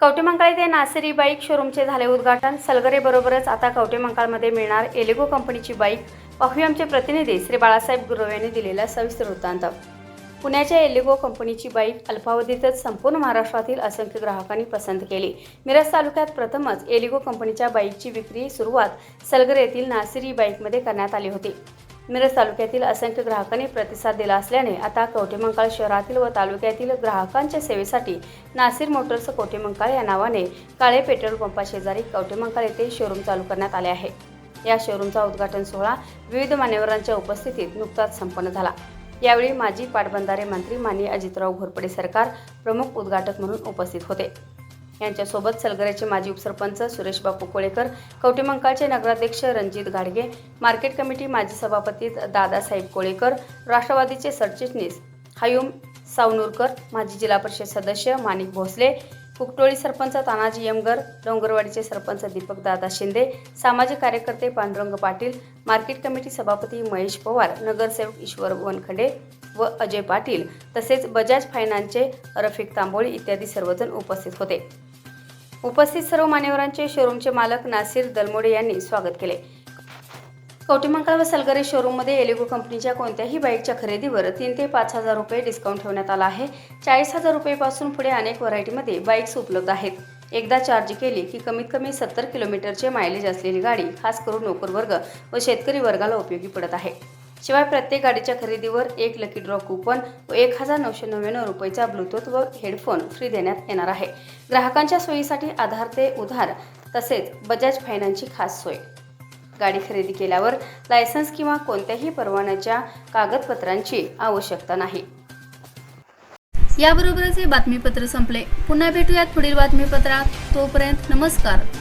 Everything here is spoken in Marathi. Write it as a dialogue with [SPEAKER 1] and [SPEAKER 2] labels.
[SPEAKER 1] कवटेमंकाळ येथे नासेरी बाईक शोरूमचे झाले उद्घाटन. सलगरेबरोबरच आता कवटेमंकाळमध्ये मिळणार एलिगो कंपनीची बाईक. पाहूया आमचे प्रतिनिधी श्री बाळासाहेब गुरव यांनी दिलेला सविस्तर वृत्तांत. पुण्याच्या एलिगो कंपनीची बाईक अल्पावधीतच संपूर्ण महाराष्ट्रातील असंख्य ग्राहकांनी पसंत केली. मिरज तालुक्यात प्रथमच एलिगो कंपनीच्या बाईकची विक्री सुरुवात सलगर येथील नासिरी बाईकमध्ये करण्यात आली होती. मिरज तालुक्यातील असंख्य ग्राहकांनी प्रतिसाद दिला असल्याने आता कवटेमंकाळ शहरातील व तालुक्यातील ग्राहकांच्या सेवेसाठी नासिर मोटर्स कवटेमंकाळ या नावाने काळे पेट्रोल पंपाशेजारी कवटेमंकाळ येथे शोरूम चालू करण्यात आले आहे. या शोरूमचा उद्घाटन सोहळा विविध मान्यवरांच्या उपस्थितीत नुकताच संपन्न झाला. यावेळी माजी पाटबंधारे मंत्री माननीय अजितराव घोरपडे सरकार प्रमुख उद्घाटक म्हणून उपस्थित होते. यांच्यासोबत सलगऱ्याचे माजी उपसरपंच सुरेश बापू कोळेकर कवटेमंकाळचे नगराध्यक्ष रणजित गाडगे मार्केट कमिटी माजी सभापती दादासाहेब कोळेकर राष्ट्रवादीचे सरचिटणीस हयुम सावनूरकर माजी जिल्हा परिषद सदस्य माणिक भोसले कुकटोळी सरपंच तानाजी यमगर डोंगरवाडीचे सरपंच दीपक दादा शिंदे सामाजिक कार्यकर्ते पांडुरंग पाटील मार्केट कमिटी सभापती महेश पवार नगरसेवक ईश्वर वनखडे व अजय पाटील तसेच बजाज फायनान्सचे रफिक तांबोळी इत्यादी सर्वजण उपस्थित होते. उपस्थित सर्व मान्यवरांचे शोरूमचे मालक नासिर दलमोडे यांनी स्वागत केले. कवटेमंकाळ व सलगरे शोरूममध्ये एलिगो कंपनीच्या कोणत्याही बाईकच्या खरेदीवर तीन ते पाच हजार रुपये डिस्काउंट ठेवण्यात आला आहे. चाळीस हजार रुपयेपासून पुढे अनेक व्हरायटीमध्ये बाईक्स उपलब्ध आहेत. एकदा चार्ज केली की कमीत कमी सत्तर किलोमीटरचे मायलेज असलेली गाडी खास करून नोकर वर्ग व शेतकरी वर्गाला उपयोगी पडत आहे. शिवाय प्रत्येक गाडीच्या खरेदीवर एक लकी ड्रॉ कुपन व एक हजार नऊशे नव्याण्णव रुपयेचा ब्लूटूथ व हेडफोन फ्री देण्यात येणार आहे. ग्राहकांच्या सोयीसाठी आधार ते उधार तसेच बजाज फायनान्सची खास सोय. गाडी खरेदी केल्यावर लायसन्स किंवा कोणत्याही परवान्याच्या कागदपत्रांची आवश्यकता नाही.
[SPEAKER 2] याबरोबरच हे बातमीपत्र संपले. पुन्हा भेटूयात पुढील बातमीपत्रात. तोपर्यंत नमस्कार.